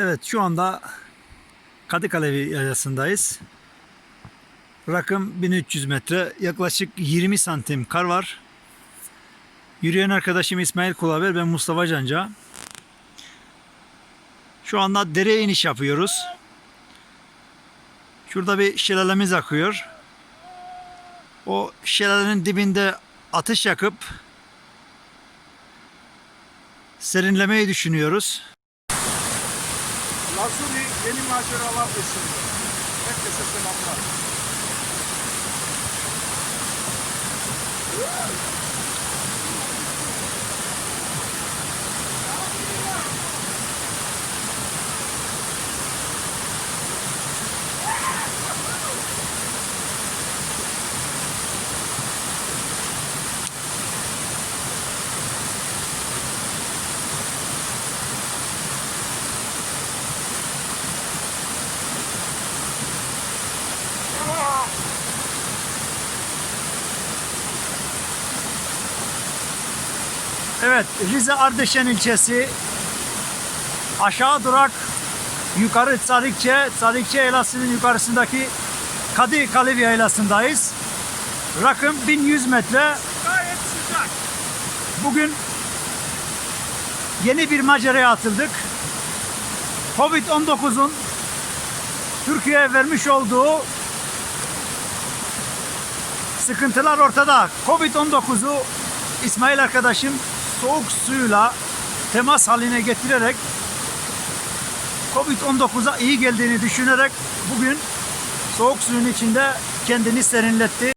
Evet şu anda Kadıkale yaylasındayız. Rakım 1300 metre. Yaklaşık 20 santim kar var. Yürüyen arkadaşım İsmail Kulaver ben Mustafa Canca. Şu anda dereye iniş yapıyoruz. Şurada bir şelalemiz akıyor. O şelalenin dibinde ateş yakıp serinlemeyi düşünüyoruz. Lazuri yeni maceralar peşinde. Herkese selamlar. Evet, Rize Ardeşen ilçesi aşağı durak yukarı Sarıkçe, Sarıkçe yaylasının yukarısındaki Kadı Kalevi yaylasındayız. Rakım 1100 metre. Gayet sıcak. Bugün yeni bir maceraya atıldık. Covid-19'un Türkiye'ye vermiş olduğu sıkıntılar ortada. Covid-19'u İsmail arkadaşım soğuk suyla temas haline getirerek Covid-19'a iyi geldiğini düşünerek bugün soğuk suyun içinde kendini serinletti.